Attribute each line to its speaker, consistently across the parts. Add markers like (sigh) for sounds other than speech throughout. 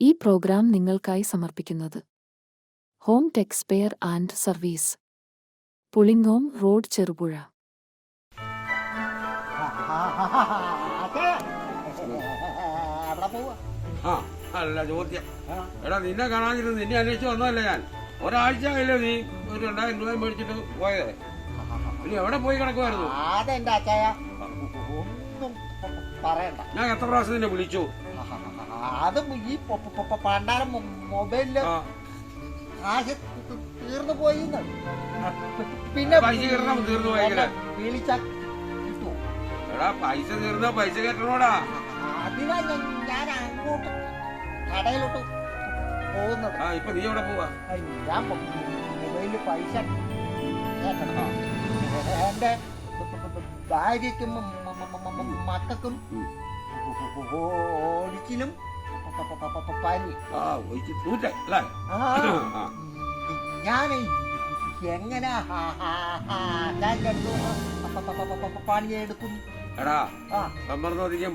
Speaker 1: ഈ പ്രോഗ്രാം നിങ്ങൾക്കായി സമർപ്പിക്കുന്നത്. Home tech spare and service Pulingome road Cherupuzha.
Speaker 2: ആ അല്ല ചോദ്യം. എടാ നിന്നെ കാണാതിരുന്നു നിന്നെ അന്വേഷിച്ച് വന്നതല്ലേ ഞാൻ? ഒരാഴ്ച ആയില്ലേ നീ ഒരു രണ്ടായിരം രൂപ മേടിച്ചിട്ട് പോയത്? ഇനി എവിടെ പോയി കിടക്കുമായിരുന്നു
Speaker 3: അതെന്റെ അച്ചായ. ഒന്നും പറയണ്ട.
Speaker 2: ഞാൻ എത്ര പ്രാവശ്യം നിന്നെ വിളിച്ചു?
Speaker 3: അത് ഈ പണ്ടാര മൊബൈലിൽ ആശ തീർന്നു പോയി പിന്നെ? വിളിച്ച കിട്ടുമോ
Speaker 2: പൈസ തീർന്നാ പൈസ കെട്ടണോടാ
Speaker 3: അതിനാ ഞാൻ അങ്ങോട്ട് കടയിലോട്ട് പോകുന്നത്
Speaker 2: ആ ഇപ്പൊ നീ എവിടെ പോവാ
Speaker 3: ഞാൻ മൊബൈലിൽ പൈസ കേട്ടണം. എന്റെ ഭാര്യയ്ക്കും മ- മക്കൾക്കും. ഓടിച്ചിലും പനി
Speaker 2: ആ ഒഴിച്ച് അല്ലേ
Speaker 3: ആ
Speaker 2: ആ.
Speaker 3: എങ്ങനെ ആ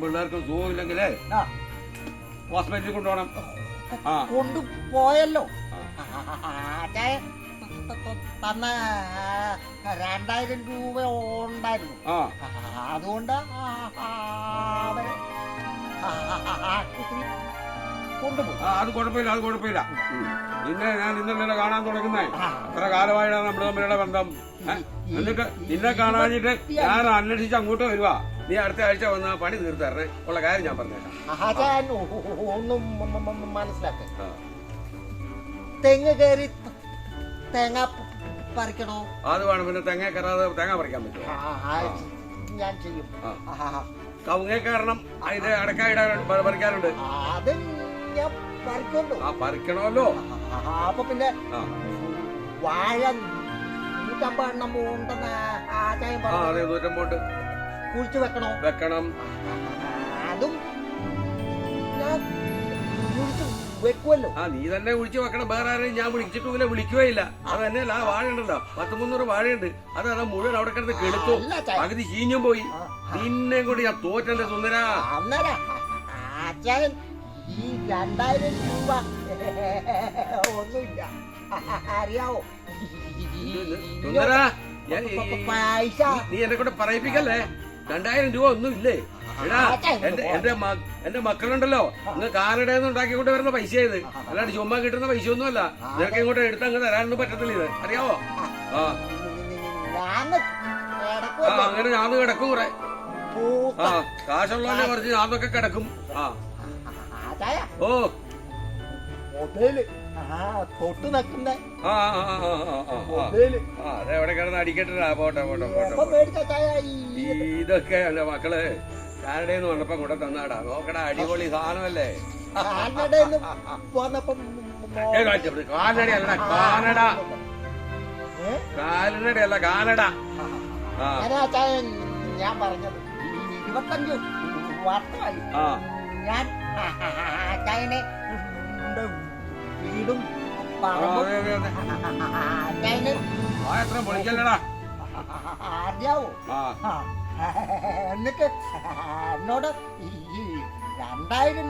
Speaker 2: പിള്ളേർക്കും
Speaker 3: ആ
Speaker 2: ഹോസ്പിറ്റലിൽ കൊണ്ടുപോകണം ആ.
Speaker 3: കൊണ്ടുപോയല്ലോ
Speaker 2: ആ.
Speaker 3: തന്ന രണ്ടായിരം രൂപ ഉണ്ടായിരുന്നു
Speaker 2: ആ
Speaker 3: അതുകൊണ്ട് അവരെ ആശുപത്രി
Speaker 2: ആ, അത് കുഴപ്പമില്ല അത് കുഴപ്പമില്ല. നിന്നെ ഞാൻ ഇന്നലെ കാണാൻ തുടങ്ങുന്നേ. അത്ര കാലമായിട്ടാണ് നമ്മുടെ തമ്മിലുള്ള ബന്ധം. എന്നിട്ട് നിന്നെ കാണാഞ്ഞിട്ട് ഞാൻ അന്വേഷിച്ച് അങ്ങോട്ട് വരുവാ. നീ അടുത്ത ആഴ്ച വന്ന് ആ പണി തീർത്ത് ഉള്ള കാര്യം ഞാൻ പറഞ്ഞേക്കാം.
Speaker 3: ഒന്നും മനസ്സിലാക്ക.
Speaker 2: ആ.
Speaker 3: തെങ്ങ് കയറി തേങ്ങ പറിക്കണോ?
Speaker 2: അത് വേണം പിന്നെ തെങ്ങ കയറാതെ തേങ്ങ പറിക്കാൻ പറ്റുമോ?
Speaker 3: ആ, ആ, ഞാൻ ചെയ്യും.
Speaker 2: ആ.
Speaker 3: ആ,
Speaker 2: കവുങ്ങ കയറണം. അതിന്റെ അടക്ക ഇടാൻ പറിക്കാനുണ്ട്
Speaker 3: അത് ഞാൻ പറിക്കണ്ടോ.
Speaker 2: ആ പറിക്കണമല്ലോ.
Speaker 3: അപ്പൊ പിന്നെ വാഴ നൂറ്റമ്പത് എണ്ണം ഉണ്ടെന്ന് ആചാര്യം പറഞ്ഞു.
Speaker 2: അതെ നൂറ്റമ്പോട്ട്
Speaker 3: കുഴിച്ചു വെക്കണോ?
Speaker 2: വെക്കണം.
Speaker 3: അതും ഞാൻ കുഴിച്ചു വെക്കുമല്ലോ
Speaker 2: ആ നീ തന്നെ വിളിച്ചു വെക്കണം. വേറെ ആരെയും ഞാൻ വിളിച്ചിട്ടുമില്ല വിളിക്കുകയില്ല. അത് തന്നെയല്ല ആ വാഴ ഉണ്ടല്ലോ. പത്ത് മുന്നൂറ് വാഴയുണ്ട്. അത് അതാ മുഴുവൻ അവിടെ കിടന്ന് കെടുത്തു.
Speaker 3: ചാ-
Speaker 2: പകുതി ചീഞ്ഞും പോയി. പിന്നെയും കൂടി ഞാൻ തോറ്റന്റെ സുന്ദര.
Speaker 3: അന്നേരം ഈ രണ്ടായിരം രൂപ. (laughs) ഒന്നുമില്ല. (laughs) അറിയാവോ? പൈസ.
Speaker 2: നീ- എന്നെ കൂടെ പറയിപ്പിക്കല്ലേ? രണ്ടായിരം രൂപ ഒന്നും ഇല്ലേ എടാ എന്റെ എന്റെ മക്കളുണ്ടല്ലോ. നിങ്ങൾ കാനഡയിൽ ഉണ്ടാക്കി കൊണ്ട് വരുന്ന പൈസ ഇത്? അല്ലാണ്ട് ചുമ്മാ കിട്ടുന്ന പൈസ ഒന്നും അല്ല നിനക്ക് ഇങ്ങോട്ട് എടുത്ത് അങ്ങ് തരാനൊന്നും പറ്റത്തില്ല ഇത്. അറിയാവോ? ആ. അങ്ങനെ ഞാൻ കിടക്കും കുറെ. ആ കാശുള്ളവനെ കുറച്ച് ഞാനൊക്കെ കിടക്കും. ആ.
Speaker 3: ആചായ
Speaker 2: ഓ.
Speaker 3: മൊബൈൽ. ആ തൊട്ട് നിൽക്കുന്ന
Speaker 2: ആ ആ ആ ആ ആ ആ ആ
Speaker 3: മൊബൈൽ.
Speaker 2: ആ അതെ എവിടെ കിടന്ന് അടിക്കട്ടാ പോട്ടെ പോട്ടെ പോട്ടെ
Speaker 3: എപ്പം മേടിച്ച ചായ ഈ
Speaker 2: ഈ ഇതൊക്കെ എന്റെ മക്കൾ നിന്ന് വന്നപ്പോ കൂടെ തന്നാടാ. നോക്കടാ അടിപൊളി സാധനമല്ലേ.
Speaker 3: കാലടയല്ല
Speaker 2: ഏ. കാനഡയല്ല കാനഡ? അല്ല കാനഡ ആ.
Speaker 3: ചായ ഞാൻ പറഞ്ഞത്. ഇരുപത്തഞ്ച് വർഷമായി
Speaker 2: ആ.
Speaker 3: ഞാൻ
Speaker 2: എത്ര വീടും
Speaker 3: അറിയാവോ? എന്നിട്ട് എന്നോട് ഈ രണ്ടായിരം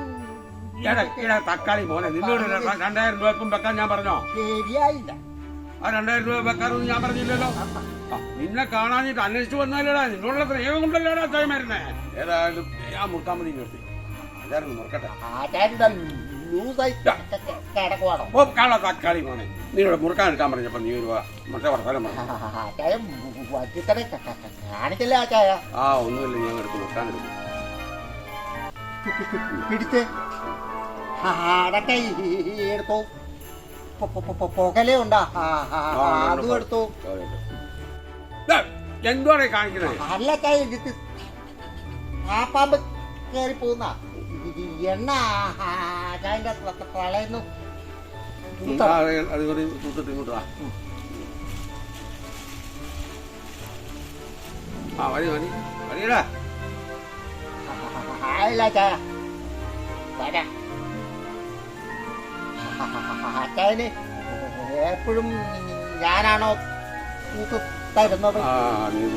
Speaker 2: തക്കാളി പോലെ നിന്നോട് രണ്ടായിരം രൂപ ഇപ്പം വെക്കാൻ ഞാൻ പറഞ്ഞോ?
Speaker 3: ശരിയായില്ല.
Speaker 2: ആ രണ്ടായിരം രൂപ വെക്കാറൊന്നും ഞാൻ പറഞ്ഞില്ലല്ലോ. നിന്നെ കാണാഞ്ഞിട്ട് അന്വേഷിച്ചു വന്നാലടാ നിന്നോടുള്ള സ്നേഹം കൊണ്ടല്ലേടാ തേമരുന്നേ ഏതായാലും ഞാൻ മുട്ടാമതി മതി നിർത്തി എല്ലാവരും മുറുക്കട്ടെ
Speaker 3: ആചാര്യന്റെ ലൂസായി കിടക്കുവാണോ?
Speaker 2: ഓ കള്ള തക്കാളി മോനെ. നിന്നോട് മുറുക്കാൻ എടുക്കാൻ പറഞ്ഞപ്പോ നീ ഒരു മറ്റേ വർത്തമാനം പറഞ്ഞു
Speaker 3: ആചായ വറ്റിത്തടെ കാണിക്കല്ലേ ആചായ
Speaker 2: ആ ഒന്നുമില്ല ഞാൻ എടുത്ത് മുറുക്കാൻ എടുക്കും
Speaker 3: പിടിച്ച് എടുത്തു. പുകലേ ഉണ്ടാ? അതും. എടുത്തു.
Speaker 2: കാണിക്കുന്നത്
Speaker 3: അല്ല എടുത്ത് ആ പാമ്പ് കയറി പോകുന്ന? എണ്ണ ചായന്റെ തളയുന്നു
Speaker 2: അത് കൂടി തൂത്തിട്ട് ഇങ്ങോട്ട് ആ മതി മതി മതിയടാ
Speaker 3: ആയില്ല ചായ തരാം അച്ചായന് എപ്പോഴും ഞാനാണോ തരുന്നത്
Speaker 2: ആ നീ-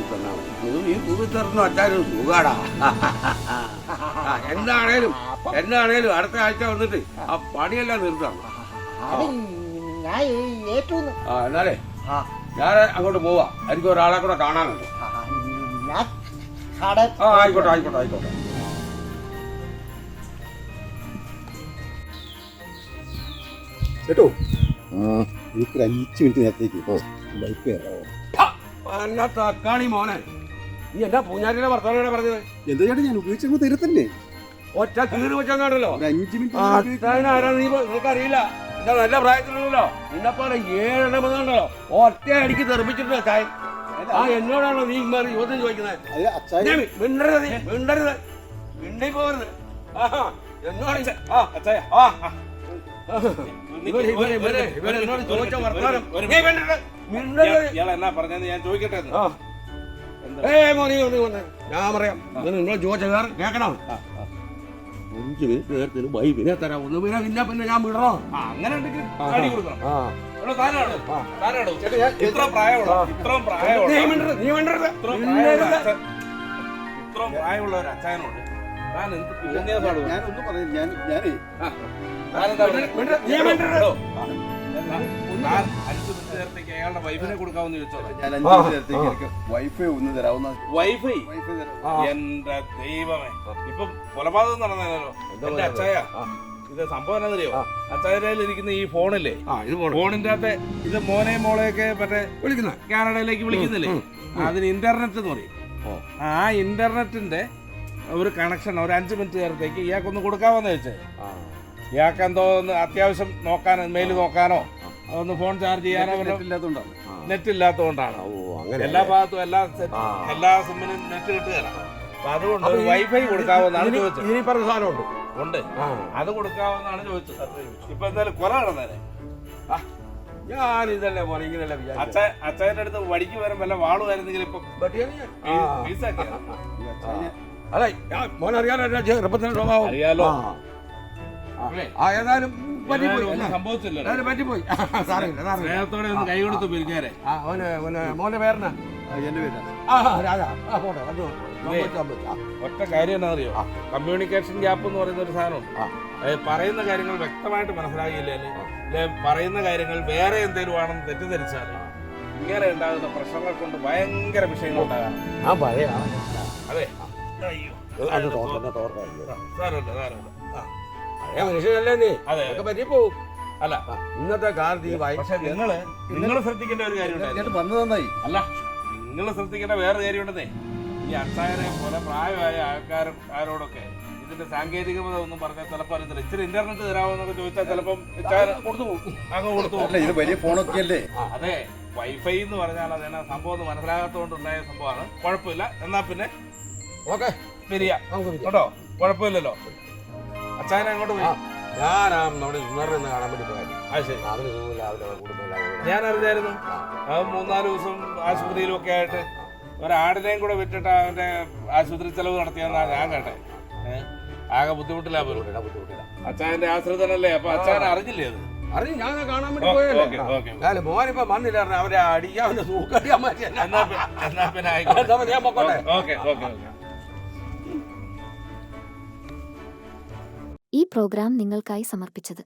Speaker 2: തരുന്നു സുഖാടാ. എന്താണേലും എന്നാണേലും അടുത്ത ആഴ്ച വന്നിട്ട് ആ പണിയെല്ലാം നിർത്താം
Speaker 3: അത് ഞാൻ ഏറ്റൂന്ന്.
Speaker 2: ആ എന്നാലേ ഞാൻ അങ്ങോട്ട് പോവാ. എനിക്ക് ഒരാളെ കൂടെ കാണാനുണ്ട്.
Speaker 3: ആ,
Speaker 2: ആയിക്കോട്ടെ ആയിക്കോട്ടെ ആയിക്കോട്ടെ.
Speaker 4: കേട്ടോ എനിക്കൊരു അഞ്ച് മിനിറ്റ് നേരത്തേക്ക്. ബൈക്ക് കയറാവോ
Speaker 2: എന്നാ തക്കാളി മോനെ. നീ എന്താ പൂഞ്ഞാറ്റിന്റെ വർത്തമാനാണ് പറഞ്ഞത്?
Speaker 4: എന്താ ചേട്ടാ ഞാൻ ഉപയോഗിച്ചപ്പോൾ തരത്തില്ലേ?
Speaker 2: ഒറ്റ കീറി വെച്ചാണല്ലോ
Speaker 4: അഞ്ച് മിനിറ്റ്
Speaker 2: നിനക്കറിയില്ല. എന്താ നല്ല പ്രായത്തിലുണ്ടല്ലോ. നിന്നെപ്പോലെ ഏഴെണ്ണം വന്നുണ്ടല്ലോ ഒറ്റ അടിക്ക് തെറിപ്പിച്ചിട്ട് ചായ ആ എന്നോടാണോ നീ ഇമാറി ചോദ്യം ചോദിക്കുന്നത്? മിണ്ടരുത് മിണ്ടരുത്. മിണ്ടി പോകരുത് ആ എന്നോട് ആ ആ.
Speaker 5: എന്നാ പറഞ്ഞത് ഞാൻ ചോദിക്കട്ടെ എന്ന്.
Speaker 2: ആ. ഏ മോനെ ഒന്ന് വന്ന് ഞാൻ പറയാം. എന്നോട് ചോദിച്ച കേൾക്കണം? അഞ്ച് മിനിറ്റ് നേരത്തിന് വൈകിനെ തരാം. ഒന്ന് പിന്നെ പിന്നെ പിന്നെ ഞാൻ വിടണോ?
Speaker 5: അങ്ങനെ. ഇത്ര പ്രായമുള്ള ഇത്രയും പ്രായമുള്ള ഒരു അച്ഛനോട് താൻ എന്ത് തോന്നിയതാണ്
Speaker 4: ഞാനൊന്നും പറയുന്നത് ഞാൻ ഞാനേ
Speaker 5: വൈഫിനെ കൊടുക്കാമെന്ന് ചോദിച്ചോ
Speaker 4: വൈഫൈ ഒന്ന് തരാവുന്ന
Speaker 5: വൈഫൈ?
Speaker 4: വൈഫൈ തരാം
Speaker 2: ആ.
Speaker 5: എന്റെ ദൈവമേ. ഇപ്പൊ കൊലപാതകം
Speaker 2: നടന്നാലോ
Speaker 5: എന്റെ? അച്ചായ ഇത് സംഭവം എന്നറിയോ. ഇരിക്കുന്ന ഈ ഫോണില്ലേ?
Speaker 2: ആ ഇത് പോണം
Speaker 5: ഫോണിന്റെ അകത്ത് ഇത് മോനെ മോളെയൊക്കെ മറ്റേ
Speaker 2: വിളിക്കുന്ന.
Speaker 5: കാനഡയിലേക്ക് വിളിക്കുന്നില്ലേ. അതിന് ഇന്റർനെറ്റ് എന്ന് പറയും. ആ ഇന്റർനെറ്റിന്റെ ഒരു കണക്ഷൻ ഒരു അഞ്ച് മിനിറ്റ് നേരത്തേക്ക് ഇയാൾക്കൊന്ന് കൊടുക്കാമെന്ന് വെച്ചേ ഇയാൾക്ക് എന്തോ ഒന്ന് അത്യാവശ്യം നോക്കാൻ മെയിൽ നോക്കാനോ ഒന്ന് ഫോൺ ചാർജ് ചെയ്യാനോ
Speaker 4: നെറ്റ് ഇല്ലാത്തതുകൊണ്ടാണ്
Speaker 5: എല്ലാ ഭാഗത്തും എല്ലാ
Speaker 2: ആ.
Speaker 5: എല്ലാ സിമ്മിനും നെറ്റ് കിട്ടുകയില്ല. അപ്പൊ അതുകൊണ്ട് ഒരു വൈഫൈ
Speaker 2: കൊടുക്കാവുന്നതാണ്
Speaker 5: ചോദിച്ചത്.
Speaker 2: ഇനി പറഞ്ഞ സാധനമുണ്ട്.
Speaker 5: ഉണ്ട്.
Speaker 2: ആ.
Speaker 5: അത് കൊടുക്കാവുന്നതാണ് ചോദിച്ചത്. ഇപ്പൊ എന്തായാലും കൊല നടന്നേനെ
Speaker 2: ഞാൻ ഇതല്ലേ ഇങ്ങനെയല്ല
Speaker 5: അച്ഛ അച്ഛന്റെ അടുത്ത് വടിക്ക് വരും വല്ല വാളുമായിരുന്നെങ്കിൽ ഇപ്പൊ പീസാക്കിയ.
Speaker 4: ഈ അച്ചായനെ
Speaker 2: അതെ മോനറിയാലോ എന്റെ ചെറുപ്പത്തിന്റെ സ്വഭാവം
Speaker 5: അറിയാലോ.
Speaker 2: ആ. ഏതായാലും പറ്റിപ്പോയി. മോന്റെ.
Speaker 5: ഒറ്റ കാര്യം എന്താ അറിയോ കമ്മ്യൂണിക്കേഷൻ ഗ്യാപ്പ് എന്ന് പറയുന്ന ഒരു സാധനമുണ്ട്. പറയുന്ന കാര്യങ്ങൾ വ്യക്തമായിട്ട് മനസ്സിലാകില്ലേ പറയുന്ന കാര്യങ്ങൾ വേറെ എന്തെങ്കിലും ആണെന്ന് തെറ്റിദ്ധരിച്ചാൽ ഇങ്ങനെ ഉണ്ടാകുന്ന പ്രശ്നങ്ങൾ കൊണ്ട് ഭയങ്കര വിഷയങ്ങൾ ഉണ്ടാകാം അതെ. സാരമില്ല സാരമില്ല.
Speaker 2: പഴയ മനുഷ്യനല്ലേ നീ?
Speaker 5: അതെ
Speaker 2: അതൊക്കെ പറ്റിപ്പോവും.
Speaker 5: അല്ല.
Speaker 2: ഇന്നത്തെ കാലത്ത് ഈ വായി
Speaker 5: പക്ഷെ നിങ്ങൾ നിങ്ങൾ ശ്രദ്ധിക്കേണ്ട ഒരു കാര്യം
Speaker 4: വന്നത് നന്നായി.
Speaker 5: അല്ല നിങ്ങൾ ശ്രദ്ധിക്കേണ്ട വേറെ കാര്യമുണ്ടെന്നേ ഈ അച്ചായനെ പോലെ പ്രായമായ ആൾക്കാരും ആരോടൊക്കെ ഇതിന്റെ സാങ്കേതികത ഒന്നും പറഞ്ഞാൽ ചിലപ്പോൾ അറിയത്തില്ല. ഇച്ചിരി ഇന്റർനെറ്റ് തരാമെന്നൊക്കെ ചോദിച്ചാൽ ചിലപ്പം കൊടുത്തു പോകും. അങ്ങ് കൊടുത്തു പോകും.
Speaker 4: ഇത് വലിയ ഫോണൊക്കെ അല്ലേ
Speaker 5: അതെ. വൈഫൈ എന്ന് പറഞ്ഞാൽ അതെന്നാ സംഭവം ഒന്ന് മനസ്സിലാകാത്തതുകൊണ്ട് സംഭവമാണ്. കുഴപ്പമില്ല. എന്നാ പിന്നെ
Speaker 2: ഓക്കെ. ശരിയാ.
Speaker 5: കേട്ടോ? കുഴപ്പമില്ലല്ലോ. അച്ചായനെ അങ്ങോട്ട് പോയി.
Speaker 2: ഞാൻ നമ്മുടെ കാണാൻ വേണ്ടി അവരുടെ കുടുംബം
Speaker 5: ഞാൻ അറിഞ്ഞായിരുന്നു. മൂന്നാൽ ദിവസം ആശുപത്രിയിലും ഒക്കെ ആയിട്ട് ഒരാടിനെയും കൂടെ വിറ്റിട്ട് അവന്റെ ആശുപത്രി ചെലവ് നടത്തിയെന്നാ ഞാൻ കേട്ടെ. ആകെ ബുദ്ധിമുട്ടില്ല
Speaker 2: ബുദ്ധിമുട്ടില്ല
Speaker 5: അച്ചായന്റെ ആശ്രിതനല്ലേ? അപ്പൊ അച്ഛൻ അറിഞ്ഞില്ലേ അത്?
Speaker 2: അറിഞ്ഞു ഞാൻ കാണാൻ വേണ്ടി പോയല്ലേ മോനിപ്പോ വന്നില്ല അവരെ അടിക്കാൻ അവന്റെ സൂക്കടിയാൻ മാറ്റി എന്നാ
Speaker 5: പിന്നെ ആയിക്കോട്ടെ.
Speaker 2: ഞാൻ പൊക്കോട്ടെ.
Speaker 5: Okay okay okay.
Speaker 1: ഈ പ്രോഗ്രാം നിങ്ങൾക്കായി സമർപ്പിച്ചത്.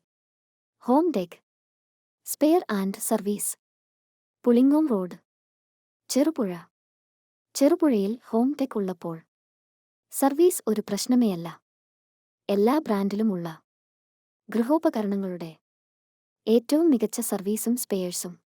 Speaker 1: Home Tech. Spare and service. Pulingome road. Cherupuzha. ചെറുപുഴയിൽ home tech ഉള്ളപ്പോൾ. സർവീസ് ഒരു പ്രശ്നമേ അല്ല. എല്ലാ ബ്രാൻഡിലുമുള്ള ഗൃഹോപകരണങ്ങളുടെ. ഏറ്റവും മികച്ച സർവീസും സ്പെയേഴ്സും.